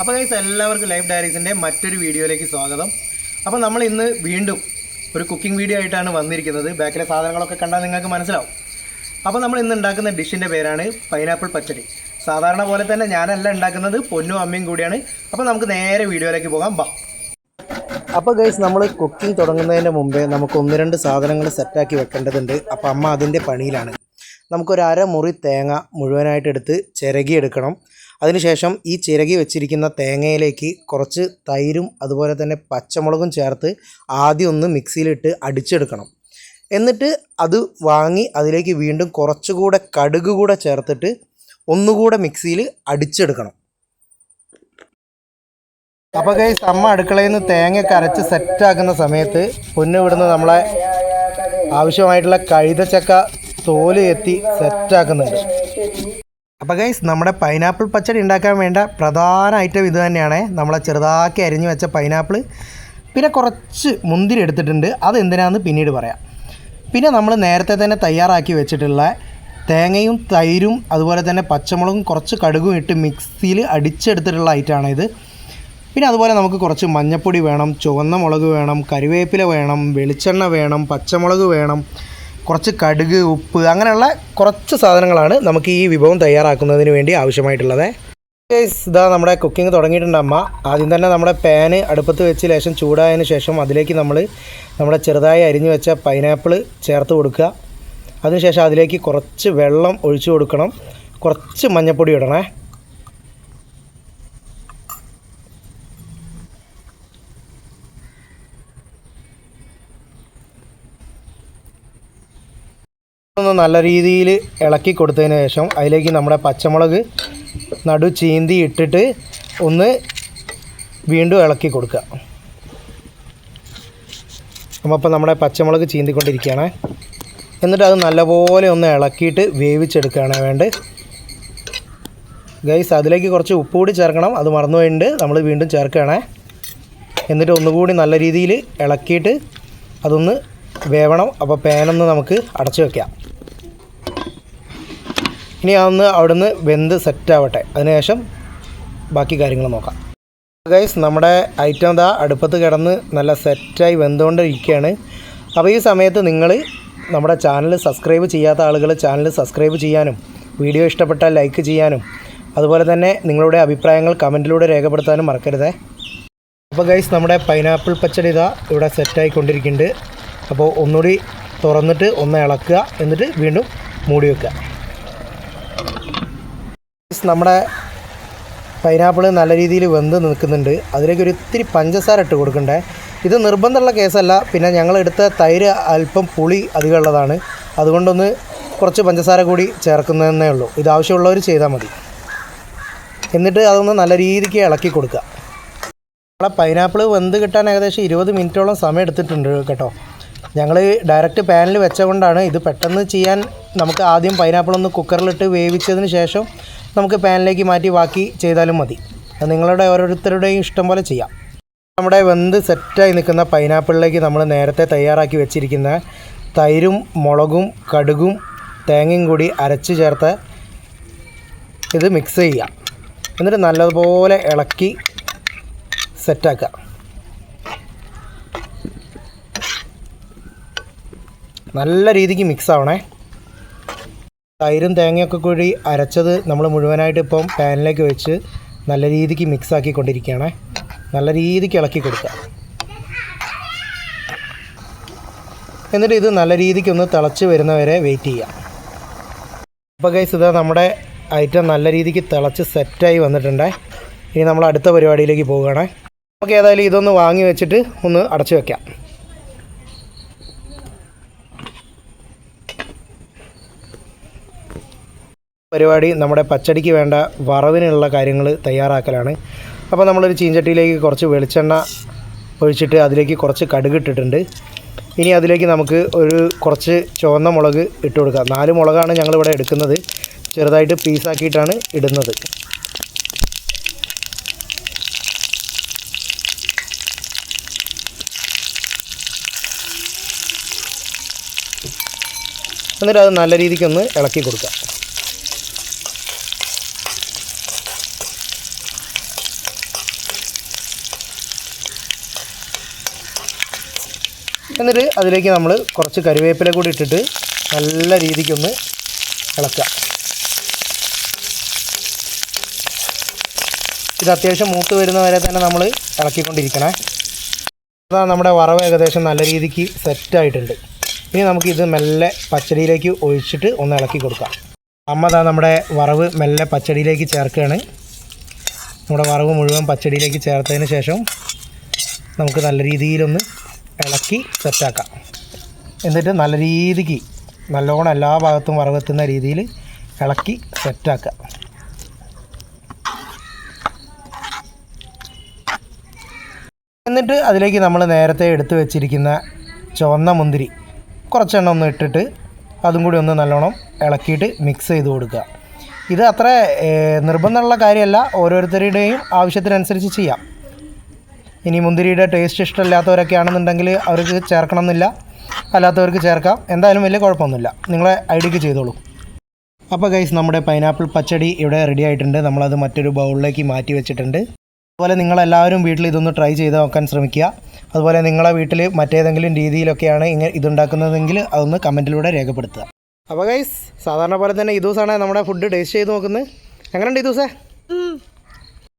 അപ്പോൾ ഗൈസ് എല്ലാവർക്കും ലൈഫ് ഡയറീസിന്റെ മറ്റൊരു വീഡിയോയിലേക്ക് സ്വാഗതം. അപ്പോൾ നമ്മൾ ഇന്ന് വീണ്ടും ഒരു കുക്കിംഗ് വീഡിയോ ആയിട്ടാണ് വന്നിരിക്കുന്നത്. ബാക്കിലെ സാധനങ്ങളൊക്കെ കണ്ടാൽ നിങ്ങൾക്ക് മനസ്സിലാവും. അപ്പോൾ നമ്മൾ ഇന്ന് ഉണ്ടാക്കുന്ന ഡിഷിന്റെ പേരാണ് പൈനാപ്പിൾ പച്ചടി. സാധാരണ പോലെ തന്നെ ഞാനല്ല ഉണ്ടാക്കുന്നത് പൊന്നും അമ്മയും കൂടിയാണ്. അപ്പോൾ നമുക്ക് നേരെ വീഡിയോയിലേക്ക് പോകാം. ബാ അപ്പോൾ ഗൈസ് നമ്മൾ കുക്കിംഗ് തുടങ്ങുന്നതിന് മുമ്പേ നമുക്ക് ഒന്ന് രണ്ട് സാധനങ്ങൾ സെറ്റാക്കി വെക്കേണ്ടതുണ്ട്. അപ്പോൾ അമ്മ അതിന്റെ പണിയിലാണ്. നമുക്കൊരു അര മുറി തേങ്ങ മുഴുവനായിട്ട് എടുത്ത് എടുക്കണം അതിനുശേഷം ഈ ചിരകി വെച്ചിരിക്കുന്ന തേങ്ങയിലേക്ക് കുറച്ച് തൈരും അതുപോലെ തന്നെ പച്ചമുളകും ചേർത്ത് ആദ്യം ഒന്ന് മിക്സിയിലിട്ട് അടിച്ചെടുക്കണം. എന്നിട്ട് അത് വാങ്ങി അതിലേക്ക് വീണ്ടും കുറച്ചുകൂടെ കടുക് കൂടെ ചേർത്തിട്ട് ഒന്നുകൂടെ മിക്സിയിൽ അടിച്ചെടുക്കണം. അപ്പോൾ കൈ അമ്മ അടുക്കളയിൽ നിന്ന് തേങ്ങയൊക്കെ അരച്ച് സെറ്റാക്കുന്ന സമയത്ത് പൊന്നു വിടുന്ന് നമ്മളെ ആവശ്യമായിട്ടുള്ള കഴുതച്ചക്ക തോൽ എത്തി സെറ്റാക്കുന്നുണ്ട് അപ്പോൾ ഗൈസ് നമ്മുടെ പൈനാപ്പിൾ പച്ചടി ഉണ്ടാക്കാൻ വേണ്ട പ്രധാന ഐറ്റം ഇത് തന്നെയാണ്. നമ്മളെ ചെറുതാക്കി അരിഞ്ഞു വെച്ച പൈനാപ്പിൾ പിന്നെ കുറച്ച് മുന്തിരി എടുത്തിട്ടുണ്ട്. അത് എന്തിനാന്ന് പിന്നീട് പറയാം. പിന്നെ നമ്മൾ നേരത്തെ തന്നെ തയ്യാറാക്കി വെച്ചിട്ടുള്ള തേങ്ങയും തൈരും അതുപോലെ തന്നെ പച്ചമുളകും കുറച്ച് കടുകും ഇട്ട് മിക്സിയിൽ അടിച്ചെടുത്തിട്ടുള്ള ഐറ്റമാണ് ഇത് പിന്നെ അതുപോലെ നമുക്ക് കുറച്ച് മഞ്ഞപ്പൊടി വേണം ചുവന്ന മുളക് വേണം കറിവേപ്പില വേണം വെളിച്ചെണ്ണ വേണം പച്ചമുളക് വേണം കുറച്ച് കടുക് ഉപ്പ് അങ്ങനെയുള്ള കുറച്ച് സാധനങ്ങളാണ് നമുക്ക് ഈ വിഭവം തയ്യാറാക്കുന്നതിന് വേണ്ടി ആവശ്യമായിട്ടുള്ളത്. ഇതാ നമ്മുടെ കുക്കിംഗ് തുടങ്ങിയിട്ടുണ്ട് അമ്മ. ആദ്യം തന്നെ നമ്മുടെ പാന് അടുപ്പത്ത് വെച്ച് ലേശം ചൂടായതിന് ശേഷം അതിലേക്ക് നമ്മൾ നമ്മുടെ ചെറുതായി അരിഞ്ഞു വെച്ച പൈനാപ്പിൾ ചേർത്ത് കൊടുക്കുക. അതിനുശേഷം അതിലേക്ക് കുറച്ച് വെള്ളം ഒഴിച്ചു കൊടുക്കണം. കുറച്ച് മഞ്ഞൾപ്പൊടി ഇടണേ. ഒന്ന് നല്ല രീതിയിൽ ഇളക്കി കൊടുത്തതിന് ശേഷം അതിലേക്ക് നമ്മുടെ പച്ചമുളക് നടു ചീന്തി ഇട്ടിട്ട് ഒന്ന് വീണ്ടും ഇളക്കി കൊടുക്കുക. അപ്പോൾ നമ്മുടെ പച്ചമുളക് ചീന്തിക്കൊണ്ടിരിക്കുകയാണ്. എന്നിട്ട് അത് നല്ലപോലെ ഒന്ന് ഇളക്കിയിട്ട് വേവിച്ചെടുക്കുകയാണ് വേണ്ടത്. ഗൈസ് അതിലേക്ക് കുറച്ച് ഉപ്പ് കൂടി ചേർക്കണം. അത് മറന്നു പോയിട്ടുണ്ട്. നമ്മൾ വീണ്ടും ചേർക്കുകയാണ്. എന്നിട്ട് ഒന്നുകൂടി നല്ല രീതിയിൽ ഇളക്കിയിട്ട് അതൊന്ന് വേവണം. അപ്പോൾ പാനൊന്ന് നമുക്ക് അടച്ചു വെക്കാം. ഇനി അതൊന്ന് അവിടുന്ന് വെന്ത് സെറ്റ് ആവട്ടെ. അതിനുശേഷം ബാക്കി കാര്യങ്ങൾ നോക്കാം. ഗൈസ് നമ്മുടെ ഐറ്റം ദാ അടുപ്പത്ത് കിടന്ന് നല്ല സെറ്റായി വെന്തുകൊണ്ടിരിക്കുകയാണ്. അപ്പോൾ ഈ സമയത്ത് നിങ്ങൾ നമ്മുടെ ചാനൽ സബ്സ്ക്രൈബ് ചെയ്യാത്ത ആളുകൾ ചാനൽ സബ്സ്ക്രൈബ് ചെയ്യാനും വീഡിയോ ഇഷ്ടപ്പെട്ടാൽ ലൈക്ക് ചെയ്യാനും അതുപോലെ തന്നെ നിങ്ങളുടെ അഭിപ്രായങ്ങൾ കമന്റിലൂടെ രേഖപ്പെടുത്താനും മറക്കരുതേ. അപ്പോൾ ഗൈസ് നമ്മുടെ പൈനാപ്പിൾ പച്ചടി ഇതാ ഇവിടെ സെറ്റായി കൊണ്ടിരിക്കുന്നുണ്ട് അപ്പോൾ ഒന്നുകൂടി തുറന്നിട്ട് ഒന്ന് ഇളക്കുക. എന്നിട്ട് വീണ്ടും മൂടി വെക്കുക. നമ്മുടെ പൈനാപ്പിൾ നല്ല രീതിയിൽ വെന്ത് നിൽക്കുന്നുണ്ട്. അതിലേക്ക് ഒരു ഇത്തിരി പഞ്ചസാര ഇട്ട് കൊടുക്കണ്ടേ. ഇത് നിർബന്ധമുള്ള കേസല്ല. പിന്നെ ഞങ്ങൾ എടുത്ത തൈര് അല്പം പുളി അധികമുള്ളതാണ് അതുകൊണ്ടൊന്ന് കുറച്ച് പഞ്ചസാര കൂടി ചേർക്കുന്നതെന്നേ ഉള്ളൂ. ഇത് ആവശ്യമുള്ളവർ ചെയ്താൽ മതി. എന്നിട്ട് അതൊന്ന് നല്ല രീതിക്ക് ഇളക്കി കൊടുക്കുക. നമ്മളെ പൈനാപ്പിൾ വെന്ത് കിട്ടാൻ ഏകദേശം ഇരുപത് മിനിറ്റോളം സമയം എടുത്തിട്ടുണ്ട് കേട്ടോ. ഞങ്ങൾ ഡയറക്റ്റ് പാനിൽ വെച്ചുകൊണ്ടാണ് ഇത് പെട്ടെന്ന് ചെയ്യാൻ നമുക്ക് ആദ്യം പൈനാപ്പിൾ ഒന്ന് കുക്കറിലിട്ട് വേവിച്ചതിന് ശേഷം നമുക്ക് പാനിലേക്ക് മാറ്റി ബാക്കി ചെയ്താലും മതി. നിങ്ങളുടെ ഓരോരുത്തരുടെയും ഇഷ്ടം പോലെ ചെയ്യാം. നമ്മുടെ വെന്ത് സെറ്റായി നിൽക്കുന്ന പൈനാപ്പിളിലേക്ക് നമ്മൾ നേരത്തെ തയ്യാറാക്കി വെച്ചിരിക്കുന്ന തൈരും മുളകും കടുകും തേങ്ങയും കൂടി അരച്ച് ചേർത്ത് ഇത് മിക്സ് ചെയ്യുക. എന്നിട്ട് നല്ലതുപോലെ ഇളക്കി സെറ്റാക്കുക നല്ല രീതിക്ക് മിക്സ് ആവണേ. തൈരും തേങ്ങയൊക്കെ കൂടി അരച്ചത് നമ്മൾ മുഴുവനായിട്ട് ഇപ്പം പാനിലേക്ക് വെച്ച് നല്ല രീതിക്ക് മിക്സ് ആക്കിക്കൊണ്ടിരിക്കുകയാണ് നല്ല രീതിക്ക് ഇളക്കി കൊടുക്കുക എന്നിട്ട് ഇത് നല്ല രീതിക്ക് ഒന്ന് തിളച്ച് വരുന്നവരെ വെയിറ്റ് ചെയ്യാം. അപ്പോൾ ഗൈസ് ഇതാ നമ്മുടെ ഐറ്റം നല്ല രീതിക്ക് തിളച്ച് സെറ്റായി വന്നിട്ടുണ്ട്. ഇനി നമ്മൾ അടുത്ത പരിപാടിയിലേക്ക് പോവുകയാണ്. നമുക്ക് ഏതായാലും ഇതൊന്ന് വാങ്ങി വെച്ചിട്ട് ഒന്ന് അടച്ചു വെക്കാം. പരിപാടി നമ്മുടെ പച്ചടിക്ക് വേണ്ട വറവിനുള്ള കാര്യങ്ങൾ തയ്യാറാക്കലാണ്. അപ്പോൾ നമ്മളൊരു ചീഞ്ചട്ടിയിലേക്ക് കുറച്ച് വെളിച്ചെണ്ണ ഒഴിച്ചിട്ട് അതിലേക്ക് കുറച്ച് കടുക് ഇട്ടിട്ടുണ്ട് ഇനി അതിലേക്ക് നമുക്ക് ഒരു കുറച്ച് ചുവന്ന മുളക് ഇട്ട് കൊടുക്കാം. നാല് മുളകാണ് ഞങ്ങളിവിടെ എടുക്കുന്നത്. ചെറുതായിട്ട് പീസാക്കിയിട്ടാണ് ഇടുന്നത്. എന്നിട്ട് അത് നല്ല രീതിക്കൊന്ന് ഇളക്കി കൊടുക്കുക എന്നിട്ട് അതിലേക്ക് നമ്മൾ കുറച്ച് കരുവേപ്പില കൂടി ഇട്ടിട്ട് നല്ല രീതിക്കൊന്ന് ഇളക്കുക. ഇത് അത്യാവശ്യം മൂത്ത് വരുന്ന വരെ തന്നെ നമ്മൾ ഇളക്കിക്കൊണ്ടിരിക്കണേ. അതാ നമ്മുടെ വറവ് ഏകദേശം നല്ല രീതിക്ക് സെറ്റായിട്ടുണ്ട് ഇനി നമുക്ക് ഇത് മെല്ലെ പച്ചടിയിലേക്ക് ഒഴിച്ചിട്ട് ഒന്ന് ഇളക്കി കൊടുക്കാം. അമ്മ അതാ നമ്മുടെ വറവ് മെല്ലെ പച്ചടിയിലേക്ക് ചേർക്കുകയാണ്. നമ്മുടെ വറവ് മുഴുവൻ പച്ചടിയിലേക്ക് ചേർത്തതിന് ശേഷം നമുക്ക് നല്ല രീതിയിലൊന്ന് ഇളക്കി സെറ്റാക്കാം എന്നിട്ട് നല്ല രീതിക്ക് നല്ലോണം എല്ലാ ഭാഗത്തും വറവെത്തുന്ന രീതിയിൽ ഇളക്കി സെറ്റാക്കുക എന്നിട്ട് അതിലേക്ക് നമ്മൾ നേരത്തെ എടുത്തു വെച്ചിരിക്കുന്ന ചുവന്ന മുന്തിരി കുറച്ചെണ്ണം ഒന്ന് ഇട്ടിട്ട് അതും കൂടി ഒന്ന് നല്ലോണം ഇളക്കിയിട്ട് മിക്സ് ചെയ്ത് കൊടുക്കുക. ഇത് അത്ര നിർബന്ധമുള്ള കാര്യമല്ല. ഓരോരുത്തരുടെയും ആവശ്യത്തിനനുസരിച്ച് ചെയ്യാം. ഇനി മുന്തിരിയുടെ ടേസ്റ്റ് ഇഷ്ടമില്ലാത്തവരൊക്കെ ആണെന്നുണ്ടെങ്കിൽ അവർക്ക് ചേർക്കണം എന്നില്ല അല്ലാത്തവർക്ക് ചേർക്കാം. എന്തായാലും വലിയ കുഴപ്പമൊന്നുമില്ല. നിങ്ങളെ ഐഡിക്ക് ചെയ്തോളൂ. അപ്പോൾ ഗൈസ് നമ്മുടെ പൈനാപ്പിൾ പച്ചടി ഇവിടെ റെഡി ആയിട്ടുണ്ട്. നമ്മളത് മറ്റൊരു ബൗളിലേക്ക് മാറ്റി വെച്ചിട്ടുണ്ട്. അതുപോലെ നിങ്ങളെല്ലാവരും വീട്ടിൽ ഇതൊന്ന് ട്രൈ ചെയ്ത് നോക്കാൻ ശ്രമിക്കുക. അതുപോലെ നിങ്ങളെ വീട്ടിൽ മറ്റേതെങ്കിലും രീതിയിലൊക്കെയാണ് ഇങ്ങനെ ഇതുണ്ടാക്കുന്നതെങ്കിൽ അതൊന്ന് കമന്റിലൂടെ രേഖപ്പെടുത്തുക. അപ്പോൾ ഗൈസ് സാധാരണ പോലെ തന്നെ ഈ ദിവസമാണ് നമ്മുടെ ഫുഡ് ടേസ്റ്റ് ചെയ്ത് നോക്കുന്നത്. എങ്ങനെയുണ്ട് ഇതൂസേ